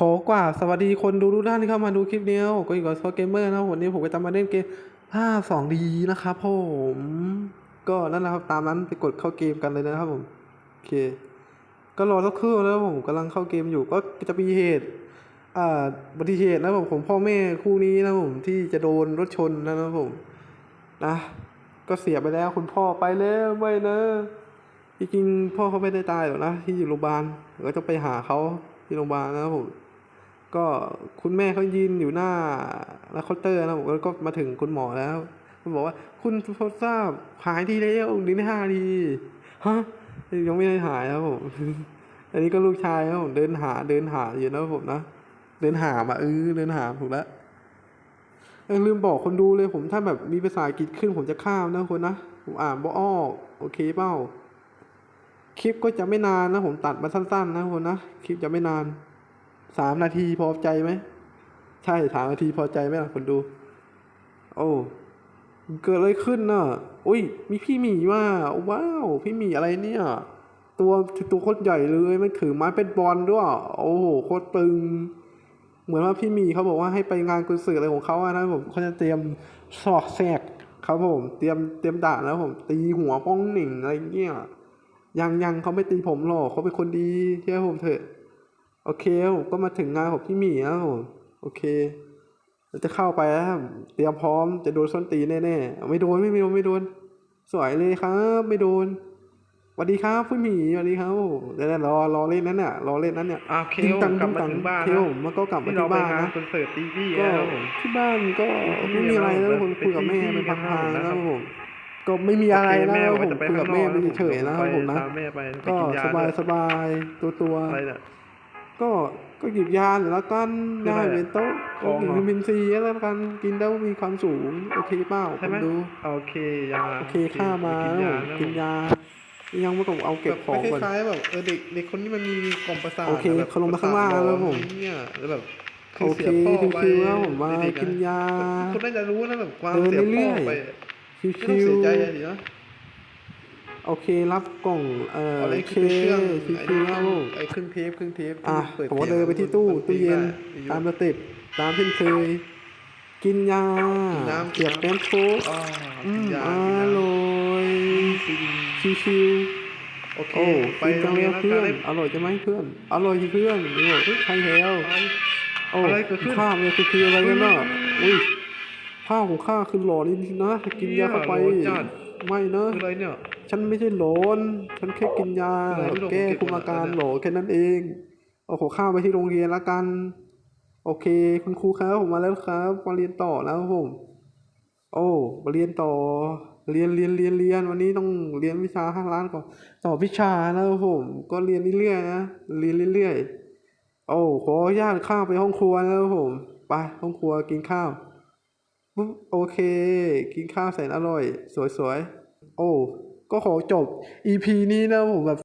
ขอกว่าสวัสดีคนดูทุกท่านที่เข้ามาดูคลิปนี้ผมก็อยู่กับโซเกมเมอร์นะวันนี้ผมก็จะมาเล่นเกม5 2 d นะครับผมก็นั่นแหละครับตามนั้นไปกดเข้าเกมกันเลยนะครับผมโอเค ก็รอสักครู่แล้วผมกำลังเข้าเกมอยู่ก็จะมีเหตุอ่าบัติเหตุนะผมของพ่อแม่คู่นี้นะผมที่จะโดนรถชนนะครับผมนะก็เสียไปแล้วคุณพ่อไปแล้วไม่นะจริงๆพ่อเขาไม่ได้ตายหรอกนะที่อยู่โรงพยาบาลเดี๋ยวก็จะไปหาเขาที่โรงพยาบาลนะครับผม ก็คุณแม่เขายืนอยู่หน้าหน้าเคาน์เตอร์นะผมก็มาถึงคุณหมอแล้วคุณบอกว่าคุณพบทราบหายดีแล้วดีในห้าทีฮะยังไม่ได้หายครับผมอันนี้ก็ลูกชายครับผมเดินหาเดินหาอยู่นะผมนะเดินหามาเออเดินหาถูกแล้วเออลืมบอกคนดูเลยผมถ้าแบบมีภาษาอังกฤษขึ้นผมจะข้ามนะคนนะผมอ่านบ่ออกโอเคเปล่าคลิปก็จะไม่นานนะผมตัดมาสั้นๆนะคนนะคลิปจะไม่นาน สามนาทีพอใจไหม ใช่สามนาทีพอใจไหมล่ะคนดู โอ้เกิดอะไรขึ้นน่ะอุ้ย มีพี่หมีว่าว้าว พี่หมีอะไรเนี่ย ตัวตัวโคตรใหญ่เลยมันถือไม้เป็นบอลด้วย โอ้โหโคตรตึง เหมือนว่าพี่หมีเขาบอกว่าให้ไปงานกุศลอะไรของเขาอะนะผมเขาจะเตรียมสอกแสกครับผมเตรียมเตรียมด่าแล้วผมตีหัวป้องหนิงอะไรเงี้ยยังยังเขาไม่ตีผมหรอกเขาเป็นคนดีเชื่อผมเถอะ โอเคผมก็มาถึงงานของพี่หมีแล้วผมโอเคเราจะเข้าไปแล้วครับเตรียมพร้อมจะโดนส้นตีนแน่ๆไม่โดนไม่โดนไม่โดน สวยเลยครับ ไม่โดนสวัสดีครับพี่หมีสวัสดีครับเดี๋ยวรอรอเล่นนั้นเนี่ยรอเล่นนั้นเนี่ยอ่าโอเคจริงจังกลับจริงมาจังถึงบ้านเที่นะยวมันก็กลับมาที่เราที่ไปบ้านงานนะคอนเสิร์ตตีพี่ก็แล้วผมที่บ้านก็ที่ไม่มีอะไรนะเราผมคุยกับแม่ไปเป็นที่พังๆนะนะคครัรับบผมก็ไม่มีอะไรนะแม่ผว่ามจะไปคุยกับข้างนแม่อกไปเฉยๆนะไปผมนะตามแม่ไปไปก็กินยาสบายด้วยสบายตัวตัวๆอะไรเนี่ย ก็ก็หยิบยาหรือละกันคือได้อะไรเป็นโต๊ะกองกินเหรอวิตามินซีแล้วกันกินแล้วมีความสูง โอเคเปล่าใช่ไหมผมดูโอเคยาโอเคค่ามากินแล้วยาผมนะกินยายังไม่ต้องเอาเก็บของก่อนคล้ายๆแบบเออเด็กเด็กคนนี้มันมีกล่อมประสาทโอเคแบบเขาลงมาข้างล่างประสทแล้วผมเนี่ยแล้วแบบโอเคสียพ่ไปคิวๆแล้วผมมาเด็ๆอะกินยาคุณน่าจะรู้นะแบบความเดินเสียเรื่พ่ออยๆไปคิไม่ต้องวเสียใจๆอะสินะ โอเครับกล่องเอ่อเอาโอเลยเคคือเครื่องคิไอ้วนี่ๆแล้วผมไอ้เครื่องเทปเครื่องเทปอะเปิดผมก็สียงเดินไปที่ตู้ดนตตู้รีเย็นได้ตามสเต็ปตามเช่นเคยกินยากินน้ำเก็บแป้นโค้กอ๋ออืกินมยาอกินน้ำร่อยฟินชิวโอๆเคโอ้ไปกินโรจังงเลเรียยนแล้วเพื่อนได้อร่อยจะไหมเพื่อนอร่อยที่เพื่อนนี่บอกเฮ้ยใช่แล้วไปโอ้อะไรเกิดขึ้นข้าวเนี่ยคือคืออะไรกันเนาะอุ้ยข้าวของข้าคือหลอนนี่นะกินยาเข้าไปเหี้ยหลอนจัดไม่นะคืออะไรเนี่ย ฉันไม่ใช่หลอนฉันแค่กินยาอะไรไม่รู้แก้ผมเก็บคุมอาการหมดแล้วเนี่ยหลอนแค่นั้นเองเอาขอข้าวไปที่โรงเรียนละกัน โอเค คุณครูครับผมมาแล้วครับมาเรียนต่อแล้วครับผม โอ้มาเรียนต่อ เรียนเรียนเรียนเรียนวันนี้ต้องเรียนวิชาห้าล้านก่อนต่อวิชานะครับผม ก็เรียนเรื่อยๆนะเรียนเรื่อยๆโอ้ขออนุญาตข้าวไปห้องครัวนะครับผมไปห้องครัวกินข้าวปุ๊บโอเค กินข้าวแสนอร่อย สวยๆ โอ้ ก็ขอจบ EP นี้นะผมแบบ